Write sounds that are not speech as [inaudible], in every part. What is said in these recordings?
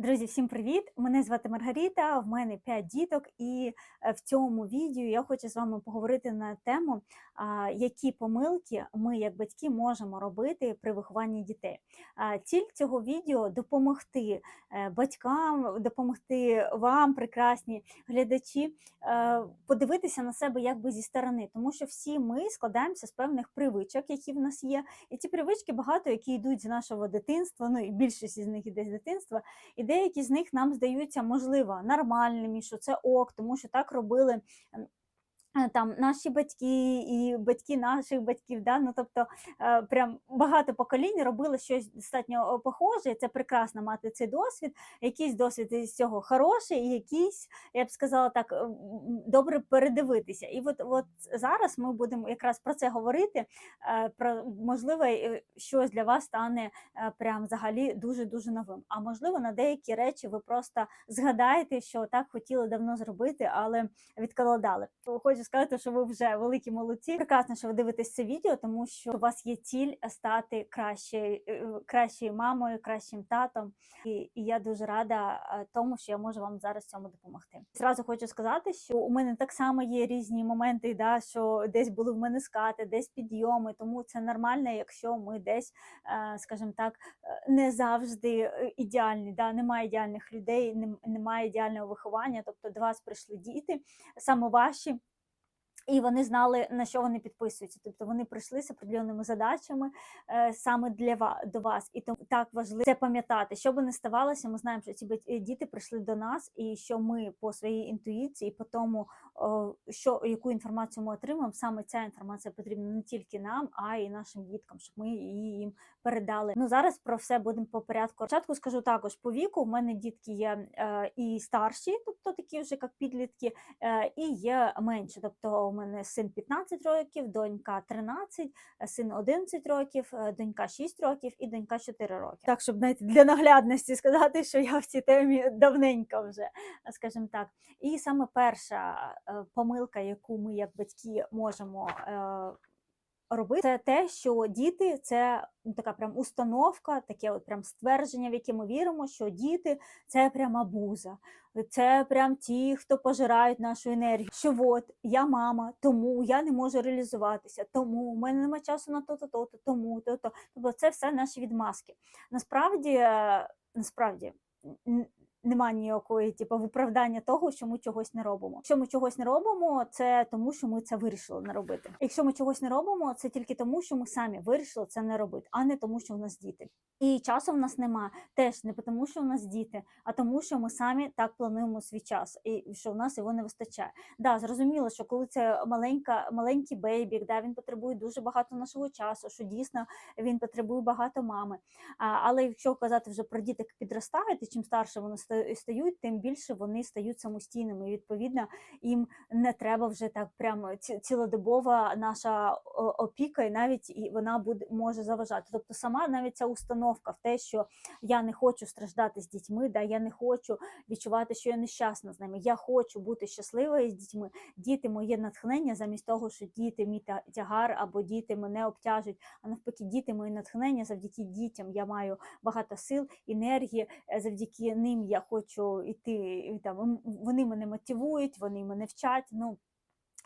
Друзі, всім привіт! Мене звати Маргарита, в мене 5 діток, і е, в цьому відео я хочу з вами поговорити на тему, які помилки ми, як батьки, можемо робити при вихованні дітей. Ціль цього відео допомогти е, батькам, допомогти вам, прекрасні глядачі, е, подивитися на себе якби зі сторони, тому що всі ми складаємося з певних привичок, які в нас є. І ці привички багато, які йдуть з нашого дитинства, ну і більшість із них іде з дитинства. І деякі з них нам здаються, можливо, нормальними, що це ок, тому що так робили. Е, Там наші батьки і батьки наших батьків, да? ну, тобто е, прям багато поколінь робили щось достатньо е, похоже, це прекрасно мати цей досвід. Якийсь досвід із цього хороший, і якийсь, я б сказала так, добре передивитися. І от, от зараз ми будемо якраз про це говорити. Про можливо, щось для вас стане прям взагалі дуже дуже новим. А можливо, на деякі речі ви просто згадаєте, що так хотіли давно зробити, але відкладали. Хочу сказати, що ви вже великі молодці. Прекрасно, що ви дивитесь це відео, тому що у вас є ціль стати кращою, е, кращою мамою, кращим татом. І, і я дуже рада е, тому, що я можу вам зараз цьому допомогти. Зразу хочу сказати, що у мене так само є різні моменти, да, що десь були в мене скати, десь підйоми, тому це нормально, якщо ми десь, е, скажімо так, не завжди ідеальні. Да? Немає ідеальних людей, немає ідеального виховання. Тобто до вас прийшли діти, саме ваші. І вони знали, на що вони підписуються. Тобто вони прийшли з определеними задачами е, саме для вас до вас. І тому так важливо це пам'ятати. Що би не ставалося, ми знаємо, що ці е, діти прийшли до нас, і що ми по своїй інтуїції, по тому, о, що яку інформацію ми отримаємо, саме ця інформація потрібна не тільки нам, а й нашим діткам, щоб ми її їм передали. Ну зараз про все будемо по порядку. Спочатку скажу також по віку. У мене дітки є е, і старші, тобто такі вже як підлітки, е, і є менші. Тобто мене син 15 років, донька 13, е, син 11 років, е, донька 6 років і донька 4 роки. Так, щоб навіть для наглядності сказати, що я в цій темі давненько вже, е, скажімо так. І саме перша помилка, яку ми як батьки можемо. Робити це те, що діти це ну, така прям установка, таке от прям ствердження, в яке ми віримо, що діти це прям абуза, це прям ті, хто пожирають нашу енергію. Що от я мама, тому я не можу реалізуватися, тому у мене немає часу на то-то, то-то, тому то-то. Тобто це все наші відмазки. Насправді, е, насправді. Нема ніякої типу, виправдання того, що ми чогось не робимо. Якщо ми чогось не робимо, це тому, що ми це вирішили не робити. Якщо ми чогось не робимо, це тільки тому, що ми самі вирішили це не робити, а не тому, що у нас діти. І часу в нас нема теж не тому, що у нас діти, а тому, що ми самі так плануємо свій час, і що в нас його не вистачає. Да, зрозуміло, що коли це маленька, маленький бейбік, да, він потребує дуже багато нашого часу, що дійсно він потребує багато мами. А, але якщо казати вже про діток підростають, і чим старше ста- стають, тим більше вони стають самостійними. І відповідно їм не треба вже так прямо цілодобова наша опіка, і навіть і вона буде може заважати. Тобто, сама навіть ця установка в те, що я не хочу страждати з дітьми, да, я не хочу відчувати, що я нещасна з ними. Я хочу бути щасливою з дітьми. Діти моє натхнення, замість того, що діти мій тягар або діти мене обтяжують. А навпаки, діти моє натхнення, завдяки дітям я маю багато сил, енергії. е, Завдяки ним я хочу йти. і Там вони мене мотивують, вони мене вчать. Ну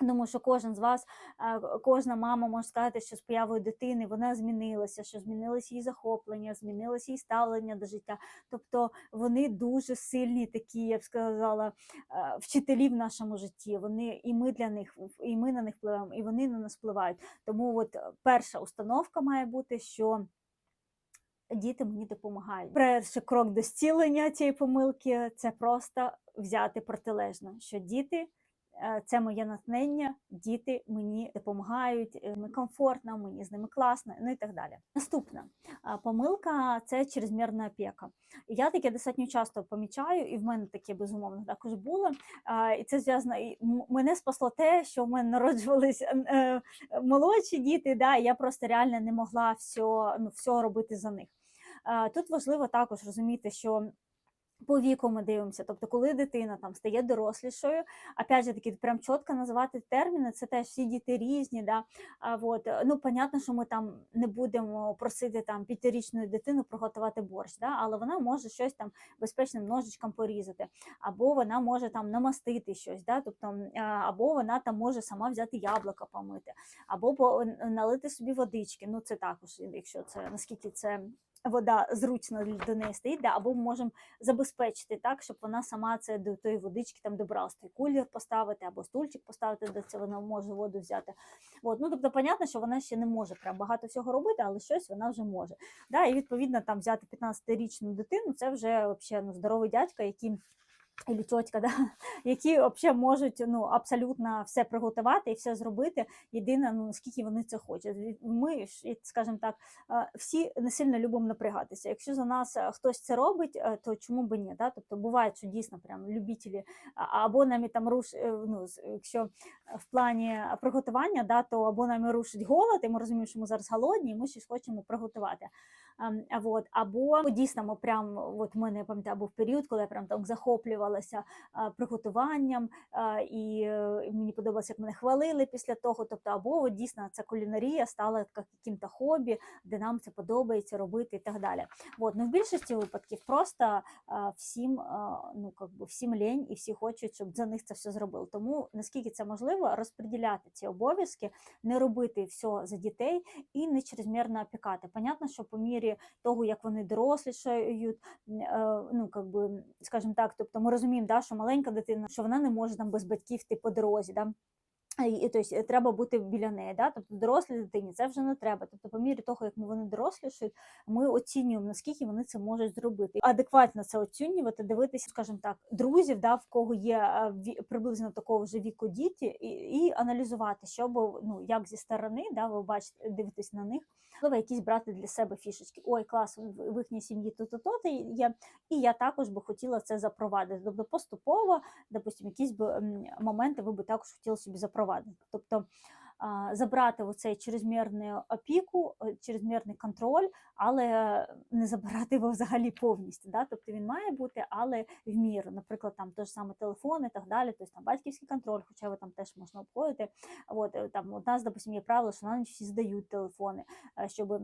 Думаю, що кожен з вас, е, кожна мама може сказати, що з появою дитини вона змінилася, що змінилися її захоплення, змінилося її ставлення до життя. Тобто вони дуже сильні, такі, я б сказала, е, вчителі в нашому житті. Вони і ми для них, і ми на них впливаємо, і вони на нас впливають. Тому от е, перша установка має бути, що діти мені допомагають. Перший крок до зцілення цієї помилки це просто взяти протилежно, що діти. е, Це моє натхнення, діти мені допомагають, е, мені комфортно, мені з ними класно, ну і так далі. Наступна помилка це чрезмірна опіка. Я таке достатньо часто помічаю, і в мене таке безумовно також було. І це зв'язано і мене спасло те, що в мене народжувались е, е, молодші діти. Да, і я просто реально не могла все, ну, все робити за них. Тут важливо також розуміти, що По віку ми дивимося, тобто, коли дитина там стає дорослішою, опять же таки, прям чітко називати терміни, це теж всі діти різні. Да? А, вот, ну, понятно, що ми там не будемо просити там п'ятирічну дитину приготувати борщ, да? але вона може щось там безпечним ножичком порізати, або вона може там намастити щось, да? тобто, або вона там може сама взяти яблуко помити, або налити собі водички. Ну, це також, якщо це наскільки це. Вода зручно до неї стоїть, да, або ми можемо забезпечити так, щоб вона сама це до тої водички там добралась, той кулір поставити або стульчик поставити, де це вона може воду взяти. От, ну тобто, понятно, що вона ще не може прям багато всього робити, але щось вона вже може. Да, і відповідно там взяти 15-річну дитину, це вже взагалі ну, здоровий дядька, який. Або тьотька, да, [laughs] які взагалі можуть ну, абсолютно все приготувати і все зробити. Єдине, ну наскільки вони це хочуть. Ми скажімо так, всі не сильно любимо напрягатися. Якщо за нас е, хтось це робить, е, то чому б ні? Да? Тобто буває, що дійсно прям любителі, або нами там руш, е, ну, якщо в плані приготування, да, то або нами рушить голод, і ми розуміємо, що ми зараз голодні, і ми щось хочемо приготувати. Ем, а Вот. Або дійсно ми прям, от мене пам'ятаю, був період, коли я прям так захоплювалася а, приготуванням, і е, мені подобалося, як мене хвалили після того. Тобто, або дійсно ця кулінарія стала яким-то хобі, де нам це подобається робити і так далі. От. Ну, в більшості випадків просто всім, ну, би, всім лень і всі хочуть, щоб за них це все зробили. Тому наскільки це можливо, розподіляти ці обов'язки, не робити все за дітей і не чрезмірно опікати. Понятно, що по мірі того, як вони дорослішають, е, ну как би, скажімо так, тобто розуміємо, да, що маленька дитина, що вона не може там без батьків йти по дорозі. Да? І, тобто, треба бути біля неї, да? тобто дорослій дитині це вже не треба. Тобто, по мірі того, як вони дорослішають, ми оцінюємо, наскільки вони це можуть зробити. Адекватно це оцінювати, дивитися, скажімо так, друзів, да, в кого є приблизно такого вже віку діти, і, і аналізувати, що бо ну як зі сторони, да, ви бачите, дивитесь на них, можливо, якісь брати для себе фішечки. Ой, клас, в їхній сім'ї то-то, то є. І я також би хотіла це запровадити. Тобто поступово, допустимо, якісь би моменти ви би також хотіли собі запровадити. Тобто забрати оцей чрезмірну опіку, е, чрезмірний контроль, але не забирати його взагалі повністю. Да? Тобто він має бути, але в міру. Наприклад, там той ж саме телефон і так далі, тобто там батьківський контроль, хоча його там теж можна обходити. От, е, там, у нас, допустимо, є правило, що на ніч всі здають телефони, е, щоб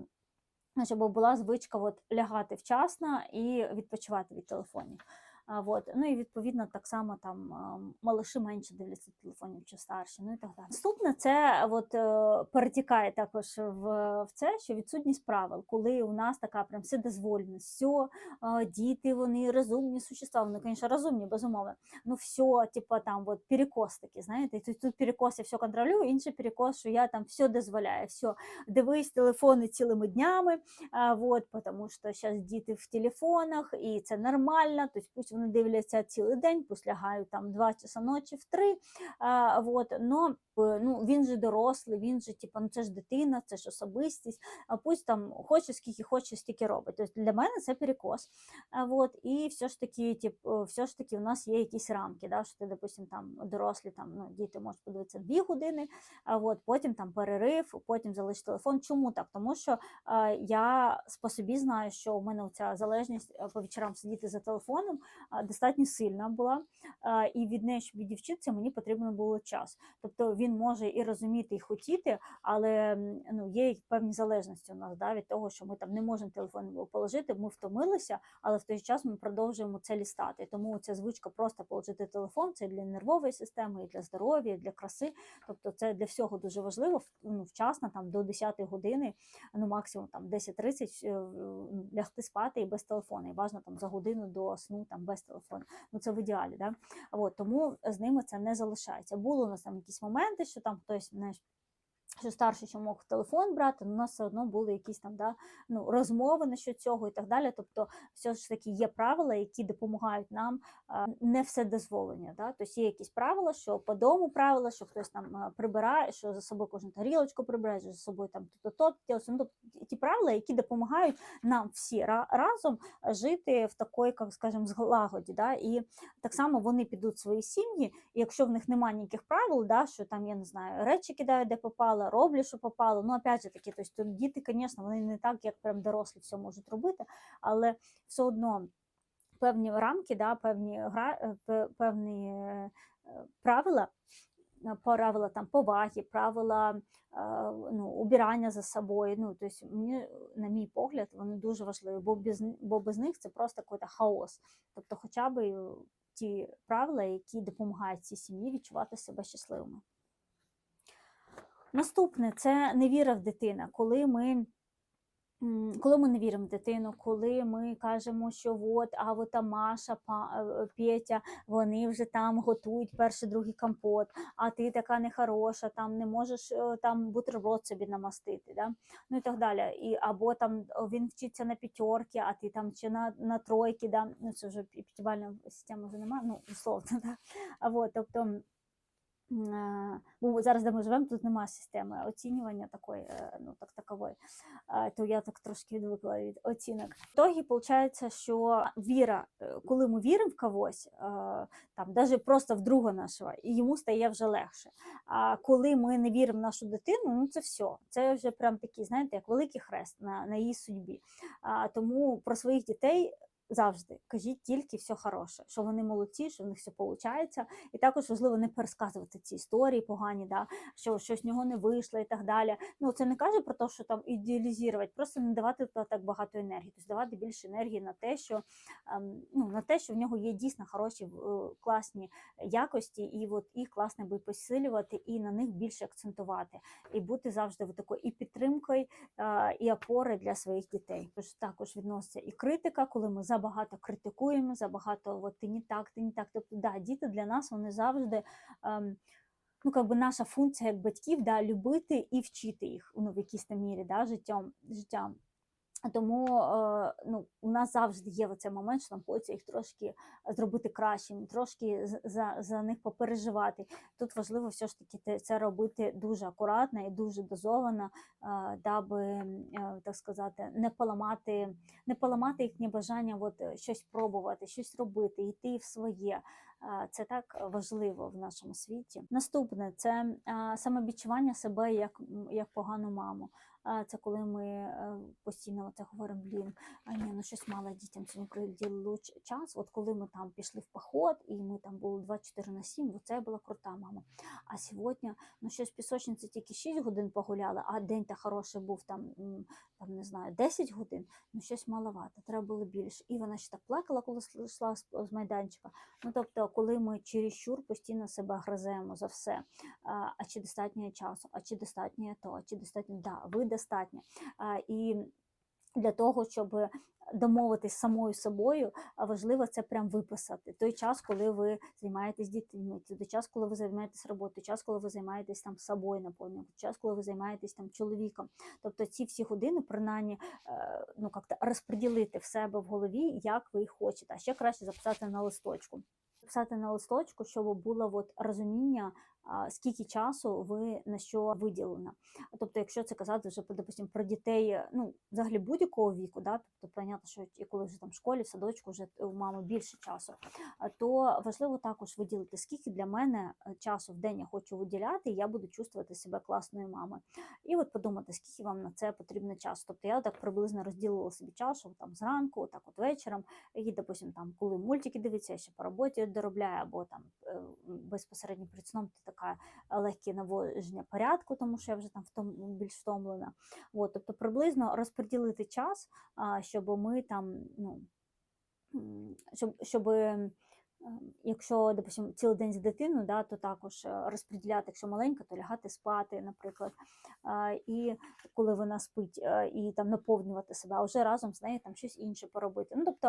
ну, щоб була звичка от, лягати вчасно і відпочивати від телефонів. А, вот. Ну і відповідно так само там малиші менше дивляться телефонів чи старші, ну і так далі. Наступне це от, е, перетікає також в, в це, що відсутність правил, коли у нас така прям вседозволеність, все, діти, вони розумні существа, вони, звісно, розумні, безумовно. Ну все, типа там от перекос такий, знаєте, тут, тут перекос я все контролюю, інший перекос, що я там все дозволяю, все, дивись телефони цілими днями, а, вот, потому що зараз діти в телефонах, і це нормально, тобто пусть вони дивляться цілий день, пусть лягають там 2 часа ночі в 3, а, вот, но е, ну, він же дорослий, він же, типу, ну це ж дитина, це ж особистість, а пусть там хоче, скільки хоче, стільки робить. Тобто для мене це перекос. А, вот, і все ж таки, типу, все ж таки, у нас є якісь рамки, да, що ти, допустим, там дорослі, там, ну, діти можуть подивитися 2 години, а, вот, потім там перерив, потім залишити телефон. Чому так? Тому що а, я по собі знаю, що у мене ця залежність по вечорам сидіти за телефоном достатньо сильна була, і від неї, щоб відівчитися, мені потрібен було час. Тобто він може і розуміти, і хотіти, але ну, є певні залежності у нас да, від того, що ми там не можемо телефон положити, ми втомилися, але в той час ми продовжуємо це лістати. Тому ця звичка просто положити телефон, це для нервової системи, і для здоров'я, і для краси. Тобто це для всього дуже важливо ну, вчасно, там до 10 години, ну максимум там 10-30 е, лягти спати і без телефону. І бажано там за годину до сну там без телефону. Ну це в ідеалі, да? От, тому з ними це не залишається. Були у нас там якісь моменти, що там хтось знаєш, що старший ще мог телефон брати, але у нас все одно були якісь там да, ну, розмови насчет цього і так далі. Тобто, все ж таки є правила, які допомагають нам не все дозволення. Да? Тобто є якісь правила, що по дому правила, що хтось там прибирає, що за собою кожну тарілочку прибирає, що за собою там то-то, то ну, тобто, ті правила, які допомагають нам всі разом жити в такої, як скажімо, злагоді. Да? І так само вони підуть в свої сім'ї, і якщо в них немає ніяких правил, да, що там, я не знаю, речі кидають, де попало, роблять, що попало. Ну, опять же таки, тобто, діти, звісно, вони не так, як прям дорослі все можуть робити, але все одно. певні рамки, да, певні гра, е, певні е, правила, е, правила там поваги, правила ну, убирання за собою. Ну, тобто, мені, на мій погляд, вони дуже важливі, бо без, бо без них це просто якийсь хаос. Тобто, хоча б ті правила, які допомагають цій сім'ї відчувати себе щасливими. Наступне це невіра в дитина, коли ми. Коли ми не віримо в дитину, коли ми кажемо, що от, а от там Маша, е, Петя, вони вже там готують перший, другий компот, а ти така нехороша, там не можеш е, там бутерброд собі намастити, да? ну і так далі. І, або там він вчиться на п'ятерки, а ти там чи на, на тройки, да? ну це вже пі- п'ятибальна система вже немає, ну условно, [laughs] да? а от, тобто. Бо зараз, де ми живемо, тут немає системи оцінювання такої, е, ну так такової. То я так трошки відвикла від оцінок. В ітогі виходить, що віра, е, коли ми віримо в когось, е, там, навіть просто в друга нашого, і йому стає вже легше. А коли ми не віримо в нашу дитину, ну це все. Це вже прям такий, знаєте, як великий хрест на, на її судьбі. А, тому про своїх дітей. Завжди кажіть тільки все хороше, що вони молодці, що в них все виходить. І також важливо не пересказувати ці історії погані, да, що щось в нього не вийшло і так далі. Ну, це не каже про те, що там ідеалізувати, просто не давати туди так багато енергії, тобто давати більше енергії на те, що ем, ну, на те, що в нього є дійсно хороші е, класні якості, і от їх класно би посилювати, і на них більше акцентувати, і бути завжди такою і підтримкою, і опорою для своїх дітей. Тож також відноситься і критика, коли ми забагато критикуємо, забагато от, ти не так, ти не так. Тобто, да, діти для нас вони завжди. Ем, ну, якби наша функція як батьків да, любити і вчити їх ну, в якійсь там мірі да, життям. життям. Тому е, ну, у нас завжди є оцей момент, що нам хочеться їх трошки зробити кращими, трошки за, за них попереживати. Тут важливо все ж таки це робити дуже акуратно і дуже дозовано, е, даби, е, так сказати, не поламати, не поламати їхнє бажання от, е, щось пробувати, щось робити, йти в своє. Е, Це так важливо в нашому світі. Наступне це е, самовідчування себе як, як погану маму. Це коли ми е, постійно це говоримо, блін, а ні, ну щось мало дітям сьогодні приділили час. От коли ми там пішли в поход, і ми там були 24 на 7, бо це була крута мама. А сьогодні, ну щось пісочниці тільки 6 годин погуляли, а день та хороший був там, там не знаю, 10 годин, ну щось маловато, треба було більше. І вона ще так плакала, коли йшла з, майданчика. Ну тобто, коли ми чересчур постійно себе гриземо за все, а, а чи достатньо часу, а чи достатньо то, а чи достатньо, да, ви достатньо. А, і для того, щоб домовитись самою собою, важливо це прям виписати. Той час, коли ви займаєтесь дітьми, той час, коли ви займаєтесь роботою, час, коли ви займаєтесь там собою наповненням, час, коли ви займаєтесь там чоловіком. Тобто ці всі години, принаймні, е, ну як-то розподілити в себе в голові, як ви їх хочете, а ще краще записати на листочку. Писати на листочку, щоб було от розуміння, скільки часу ви на що виділено. Тобто, якщо це казати вже допустим, про дітей, е, ну взагалі будь-якого віку, да, тобто понятно, що і коли вже там в школі, в садочку вже у мами більше часу, то важливо також виділити, скільки для мене е, часу в день я хочу виділяти, і я буду чувствувати себе класною мамою. І от подумати, скільки вам на це потрібно часу. Тобто я так приблизно розділила собі час, там зранку, так от вечором, і, допустим, там, коли мультики дивиться, я ще по роботі доробляю, або там е, безпосередньо перед сном ти така легкі легке наводження порядку, тому що я вже там втом, більш втомлена. От, тобто приблизно розподілити час, щоб ми там, ну, щоб, щоб якщо, допустим, цілий день з дитиною, да, то також е, розподіляти, якщо маленька, то лягати спати, наприклад. І коли вона спить, е, і там наповнювати себе, а вже разом з нею там щось інше поробити. Ну, тобто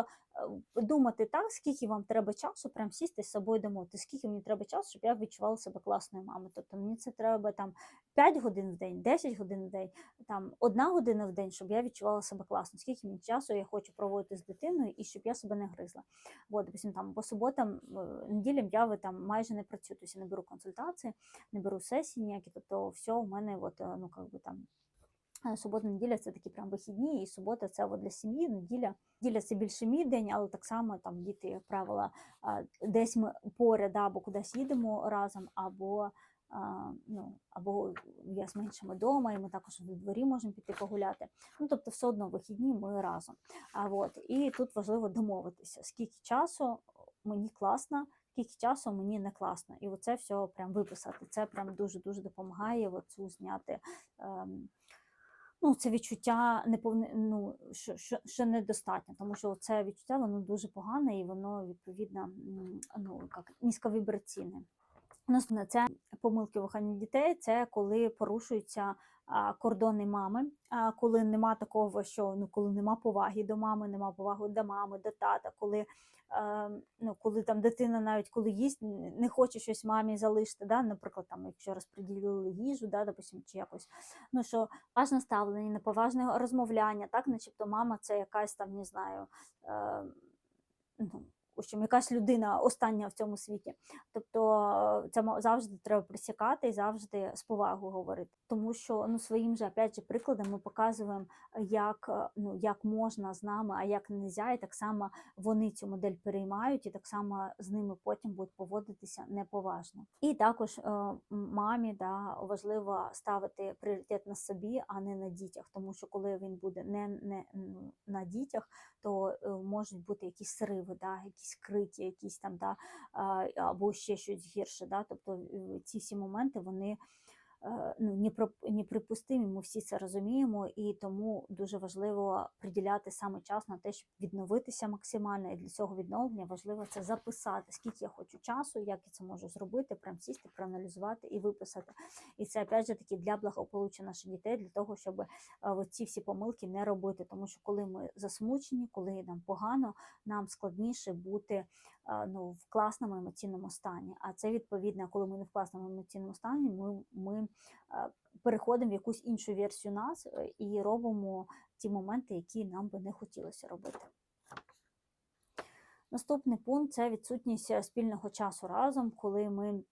е, думати так, скільки вам треба часу, прям сісти з собою домовити, скільки мені треба часу, щоб я відчувала себе класною мамою. Тобто мені це треба там 5 годин в день, 10 годин в день, там одна година в день, щоб я відчувала себе класно, скільки мені часу я хочу проводити з дитиною і щоб я себе не гризла. От, допустим, там по суботам, е, неділям я там майже не працюю, тобто я не беру консультації, не беру сесії ніякі, тобто все у мене от, е, ну, как би там Е, Субота, неділя це такі прям вихідні, і субота це от для сім'ї. Неділя неділя це більше мій день, але так само там діти, як правило, десь ми поряд або кудись їдемо разом, або ну, або я з меншими вдома, і ми також в дворі можемо піти погуляти. Ну, тобто, все одно вихідні ми разом. А, от, і тут важливо домовитися, скільки часу мені класно, скільки часу мені не класно. І оце все прям виписати. Це прям дуже-дуже допомагає оцю зняти. Ем, Ну, це відчуття неповне, ну, що, що, що недостатньо, тому що це відчуття воно дуже погане і воно відповідно ну, як, низьковібраційне. Наступне це помилки в дітей, це коли порушуються кордони мами, коли нема такого, що ну коли нема поваги до мами, нема поваги до мами, до тата, коли, ну, коли там дитина навіть коли їсть, не хоче щось мамі залишити, да, наприклад, там, якщо розподілили їжу, да, допустим, чи якось, ну що важне ставлення, неповажне розмовляння, так, начебто мама це якась там, не знаю. Ну, общем, якась людина остання в цьому світі. Тобто це завжди треба присікати і завжди з повагою говорити. Тому що ну, своїм же, опять же, прикладом ми показуємо, як, е, ну, як можна з нами, а як не можна, і так само вони цю модель переймають, і так само з ними потім будуть поводитися неповажно. І також е, мамі да, важливо ставити пріоритет на собі, а не на дітях. Тому що коли він буде не, не ну, на дітях, то е, можуть бути якісь сриви, да, якісь крики, якісь там, да, або ще щось гірше. Да? Тобто е, ці всі моменти вони е, ну, непро- неприпустимі, ми всі це розуміємо, і тому дуже важливо приділяти саме час на те, щоб відновитися максимально. І для цього відновлення важливо це записати, скільки я хочу часу, як я це можу зробити, прям сісти, проаналізувати і виписати. І це опять же таки для благополуччя наших дітей, для того, щоб ці всі помилки не робити. Тому що коли ми засмучені, коли нам погано, нам складніше бути ну, в класному емоційному стані. А це відповідно, коли ми не в класному емоційному стані, ми, ми переходимо в якусь іншу версію нас е, і робимо ті моменти, які нам би не хотілося робити. Наступний пункт це відсутність е, спільного часу разом, коли ми.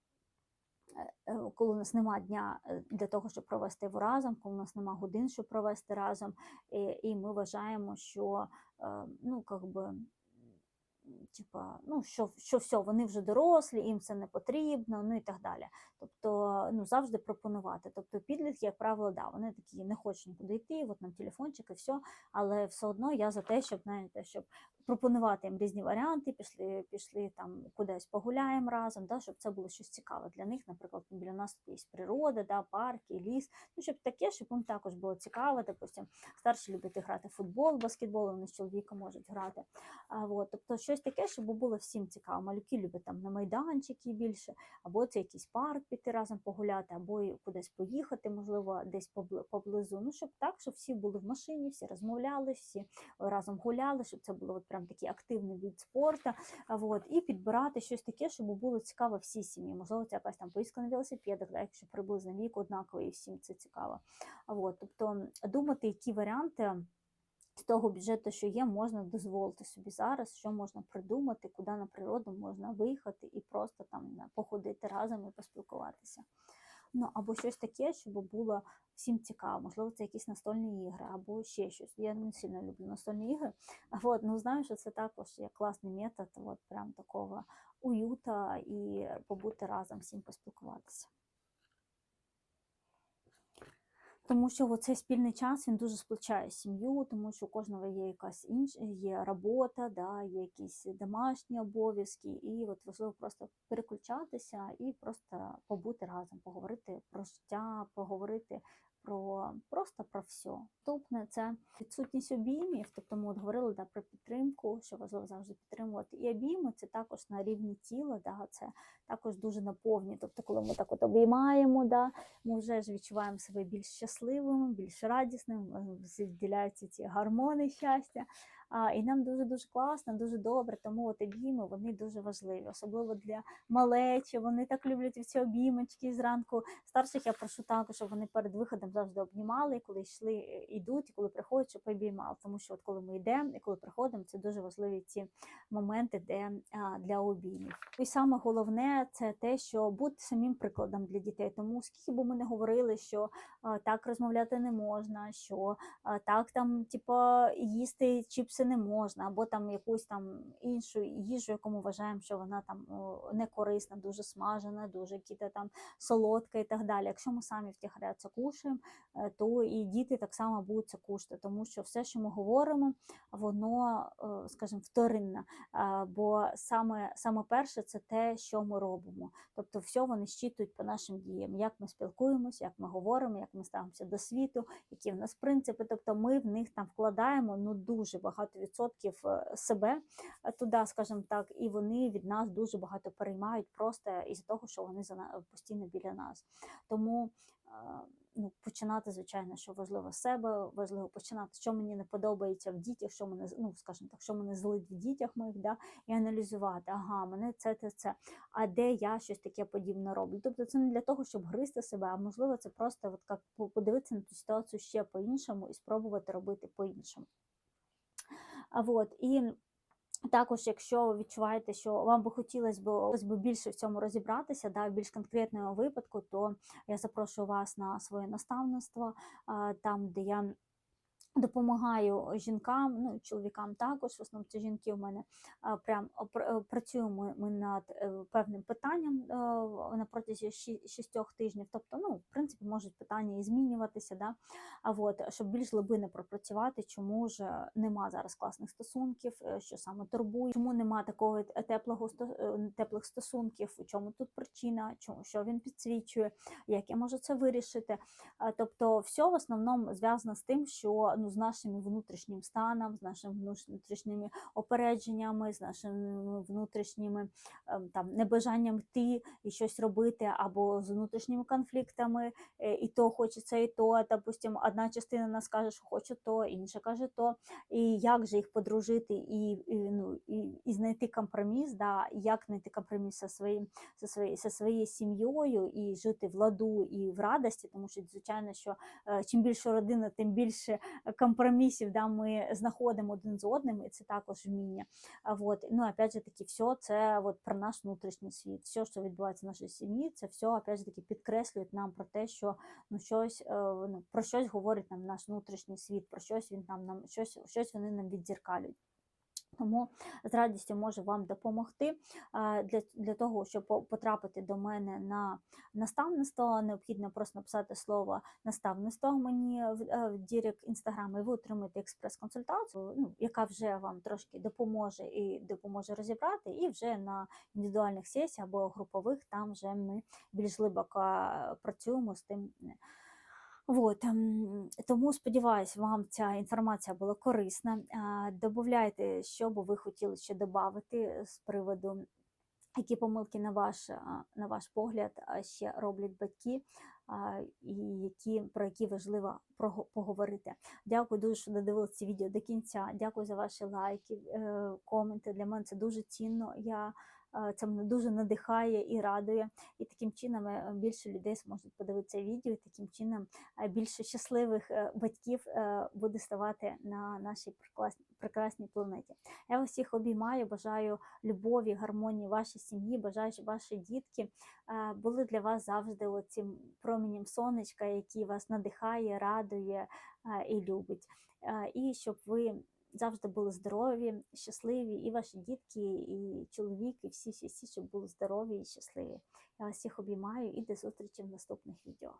е, Коли у нас нема дня для того, щоб провести його разом, коли у нас нема годин, щоб провести разом, і, і ми вважаємо, що ну, би, типа, ну, що, що все, вони вже дорослі, їм це не потрібно, ну і так далі. Тобто ну, завжди пропонувати. Тобто підлітки, як правило, да, вони такі не хочуть нікуди йти, от нам телефончик і все, але все одно я за те, щоб знаєте, щоб пропонувати їм різні варіанти, пішли, пішли там кудись погуляємо разом, да, щоб це було щось цікаве для них. Наприклад, біля нас є природа, да, парки, ліс. Ну, щоб таке, щоб їм також було цікаво. Допустим, старші люблять грати в футбол, баскетбол, вони з чоловіком можуть грати. А, от, тобто щось таке, щоб було всім цікаво. Малюки люблять там на майданчики більше, або це якийсь парк піти разом погуляти, або кудись поїхати, можливо, десь поблизу. Ну, щоб так, щоб всі були в машині, всі розмовляли, всі разом гуляли, щоб це було от прям такий активний від спорту. От, і підбирати щось таке, щоб було цікаво всій сім'ї. Можливо, це якась там поїздка на велосипедах, да, якщо приблизно вік однаковий, всім це цікаво. От, тобто думати, які варіанти. З того бюджету, що є, можна дозволити собі зараз, що можна придумати, куди на природу можна виїхати і просто там походити разом і поспілкуватися. Ну, або щось таке, щоб було всім цікаво. Можливо, це якісь настольні ігри, або ще щось. Я не сильно люблю настольні ігри. [laughs] От, ну знаю, що це також є класний метод, от прям такого уюта і побути разом, всім поспілкуватися. Тому що цей спільний час він дуже сплачає сім'ю, тому що у кожного є якась інша є робота, да, є якісь домашні обов'язки, і от важливо просто переключатися і просто побути разом, поговорити про життя, поговорити про просто про все. Наступне це відсутність обіймів. Тобто ми от говорили да, про підтримку, що важливо завжди підтримувати. І обійми це також на рівні тіла, да, це також дуже наповні. Тобто, коли ми так от обіймаємо, да, ми вже ж відчуваємо себе більш щасливими, більш радісними, відділяються ці гормони щастя. І нам дуже дуже класно, дуже добре. Тому от обійми вони дуже важливі, особливо для малечі. Вони так люблять ці обіймочки зранку. Старших я прошу також, щоб вони перед виходом завжди обнімали, коли йшли, е, йдуть, і коли приходять, щоб обіймали. Тому що от коли ми йдемо і коли приходимо, це дуже важливі ці моменти, де для обіймів. І саме головне це те, що бути самим прикладом для дітей. Тому скільки би ми не говорили, що так розмовляти не можна, що так там, типа, їсти чіпси чіпси не можна, або там якусь там іншу їжу, яку ми вважаємо, що вона там не корисна, дуже смажена, дуже там солодка і так далі. Якщо ми самі втіхаря це кушаємо, е, то і діти так само будуть це кушати, тому що все, що ми говоримо, воно, скажімо, вторинне. Бо саме, саме перше це те, що ми робимо. Тобто, все вони щитують по нашим діям, як ми спілкуємося, як ми говоримо, як ми ставимося до світу, які в нас принципи. Тобто, ми в них там вкладаємо ну дуже багато відсотків е, себе е, туди, скажімо так, і вони від нас дуже багато переймають просто із того, що вони за постійно біля нас. Тому е, ну, починати, звичайно, що важливо з себе, важливо починати, що мені не подобається в дітях, що мене ну, скажімо так, що мене злить в дітях моїх, да, і аналізувати, ага, мене це, це, це, а де я щось таке подібне роблю. Тобто це не для того, щоб гризти себе, а можливо, це просто от як подивитися на ту ситуацію ще по-іншому і спробувати робити по-іншому. А вот, і також, якщо ви відчуваєте, що вам би хотілося б більше в цьому розібратися, да, в більш конкретному випадку, то я запрошую вас на своє наставництво, там, де я допомагаю жінкам, ну чоловікам також. В основному це жінки у мене прям працюємо ми над е, певним питанням е, на протязі шістьох тижнів. Тобто, ну, в принципі, можуть питання і змінюватися, да? а от, щоб більш глибинно пропрацювати, чому ж е, нема зараз класних стосунків, що саме турбує, чому нема такого теплого теплих стосунків, у чому тут причина, чому що він підсвічує, як я можу це вирішити. Тобто, все в основному зв'язано з тим, що ну, з нашим внутрішнім станом, з нашими внутрішніми опередженнями, з нашими внутрішніми ем, там небажанням йти і щось робити, або з внутрішніми конфліктами, е, і то хочеться, і то. Допустимо, одна частина нас каже, що хоче то, інша каже то. І як же їх подружити і, і, ну, і, і знайти компроміс, да, як знайти компроміс зі своїм зі своєю, зі своєю сім'єю і жити в ладу і в радості, тому що звичайно, що е, чим більше родина, тим більше компромісів да, ми знаходимо один з одним, і це також вміння. А Вот. Ну, опять же таки, все це от про наш внутрішній світ. Все, що відбувається в нашій сім'ї, це все опять же таки підкреслює нам про те, що ну щось е, ну, про щось говорить нам наш внутрішній світ, про щось він нам нам щось, щось вони нам віддзеркалюють. Тому з радістю можу вам допомогти. Для, для того, щоб потрапити до мене на наставництво, необхідно просто написати слово наставництво мені в, е, в Дірект Інстаграм, і ви отримаєте експрес-консультацію, ну, яка вже вам трошки допоможе і допоможе розібрати, і вже на індивідуальних сесіях або групових там вже ми більш глибоко е, працюємо з тим. Ем, тому сподіваюся, вам ця інформація була корисна. Добавляйте, що би ви хотіли ще додати з приводу, які помилки на ваш, на ваш погляд ще роблять батьки, і які, про які важливо поговорити. Дякую дуже, що додивилися це відео до кінця. Дякую за ваші лайки, е, коменти. Для мене це дуже цінно. Я це мене дуже надихає і радує. І таким чином е, більше людей зможуть подивитися відео, і таким чином е, більше щасливих е, батьків е, буде ставати на нашій прекрасній, планеті. Я вас всіх обіймаю, бажаю любові, гармонії вашій сім'ї, бажаю, щоб ваші дітки е, були для вас завжди цим променем сонечка, який вас надихає, радує е, і любить. Е, І щоб ви завжди були здорові, щасливі, і ваші дітки, і чоловік, і всі, всі, всі, щоб були здорові і щасливі. Я вас всіх обіймаю і до зустрічі в наступних відео.